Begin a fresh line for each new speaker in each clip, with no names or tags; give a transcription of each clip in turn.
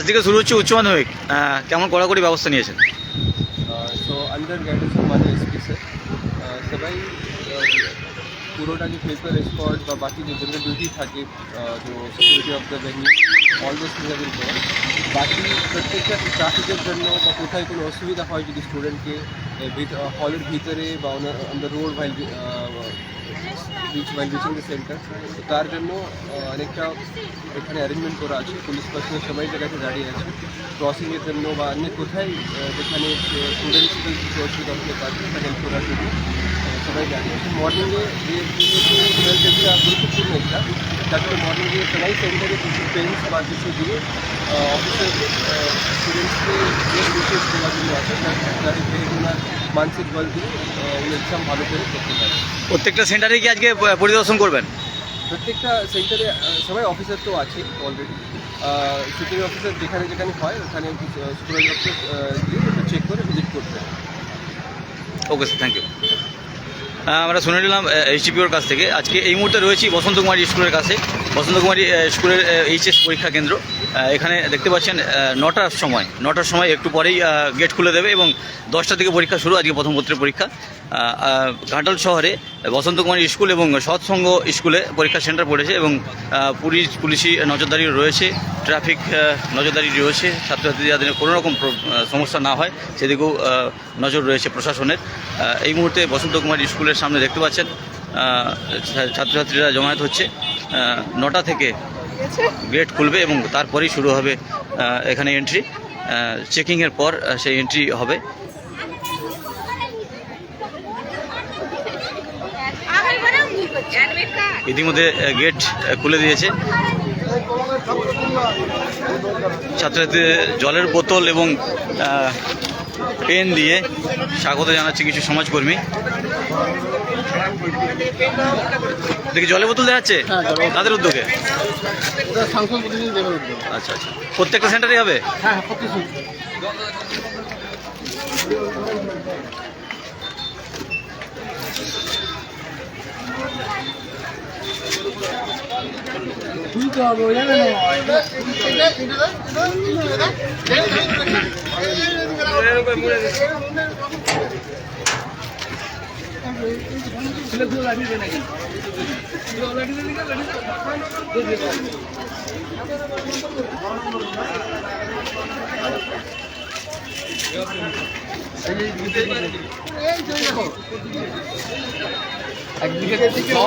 আজ থেকে শুরু হচ্ছে উচ্চ মাধ্যমিক। কেমন কড়াকড়ি ব্যবস্থা নিয়েছেন?
So under guidance SP sir সবাই আহ, পুরোটাকে পেপার স্পট বা বাকি যে জেনারেল ডিউটি থাকে তো security of the venue all this things will go বাকি প্রত্যেকটা ট্রাফিকের জন্য বা কোথায় কোনো অসুবিধা হয় যদি স্টুডেন্টকে হলের ভিতরে বা on the road while reach while the centre তো তার জন্য অনেকটা এখানে অ্যারেঞ্জমেন্ট করা আছে। পুলিশ পার্সোনাল সবাই জায়গাতে দাঁড়িয়ে আছে। ক্রসিংয়ের জন্য বা অন্য কোথায় যেখানে স্টুডেন্টসদের অসুবিধা হতে পারে সেটা হেল্প করার জন্য সবাই আছে মর্নিংয়ে যে টুয়েলভটা গুরুত্বপূর্ণ একটা। তারপরে মর্নিংয়ে সবাই সেন্টারে কিছু পেন্স বা কিছু দিয়ে অফিসারকে স্টুডেন্টসকে যে বিশেষ দেওয়ার জন্য আছে যাতে ওনার মানসিক বল দিয়ে উনি এক্সাম ভালো করে করতে পারে।
প্রত্যেকটা সেন্টারে কি আজকে পরিদর্শন করবেন?
প্রত্যেকটা সেন্টারে সবাই অফিসার তো আছে অলরেডি শুটিং অফিসার যেখানে যেখানে হয় ওখানে সুপারভাইজার অফিসার চেক করে ভিজিট করতে
ওকে স্যার থ্যাংক ইউ আমরা শুনে নিলাম এইচডিপিওর কাছ থেকে। আজকে এই মুহূর্তে রয়েছি বসন্ত কুমার স্কুলের কাছে। বসন্ত কুমারী স্কুলের এইচএস পরীক্ষা কেন্দ্র। এখানে দেখতে পাচ্ছেন নটার সময় নটার সময় একটু পরেই গেট খুলে দেবে এবং দশটা থেকে পরীক্ষা শুরু, আজকে প্রথম পত্রের পরীক্ষা। ঘাটাল শহরে বসন্ত কুমারী স্কুল এবং সৎসঙ্গ স্কুলে পরীক্ষা সেন্টার পড়েছে এবং পুলিশ, পুলিশি নজরদারি রয়েছে, ট্রাফিক নজরদারি রয়েছে ছাত্রছাত্রী যাতে কোনো রকম সমস্যা না হয়, সেদিকেও নজর রয়েছে প্রশাসনের। এই মুহূর্তে বসন্ত কুমার স্কুলের সামনে দেখতে পাচ্ছেন ছাত্রছাত্রীরা জমায়েত হচ্ছে। নটা থেকে গেট খুলবে এবং তারপরেই শুরু হবে এখানে এন্ট্রি চেকিংয়ের পর সেই এন্ট্রি হবে। ইতিমধ্যে গেট খুলে দিয়েছে। ছাত্রছাত্রীদের জলের বোতল এবং পেন দিয়ে স্বাগত জানাচ্ছে কিছু সমাজকর্মী দেখি জলের বোতল দেওয়া তাদের উদ্যোগে আচ্ছা আচ্ছা প্রত্যেকটা সেন্টারই হবে
হ্যাঁ হবে একদিকে সরু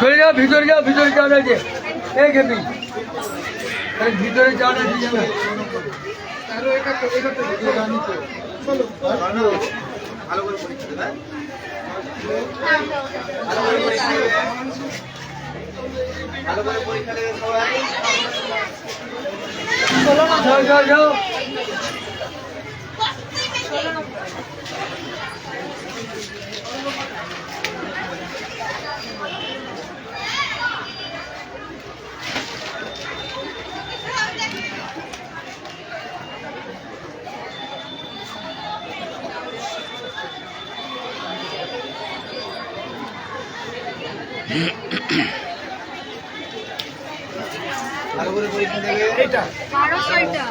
চলে যাও ভিতরে যাও ভিতরে যাও যে ভিতরে যাও না দিয়ে যাবে যাও যাও যাও
বারো ছয়টা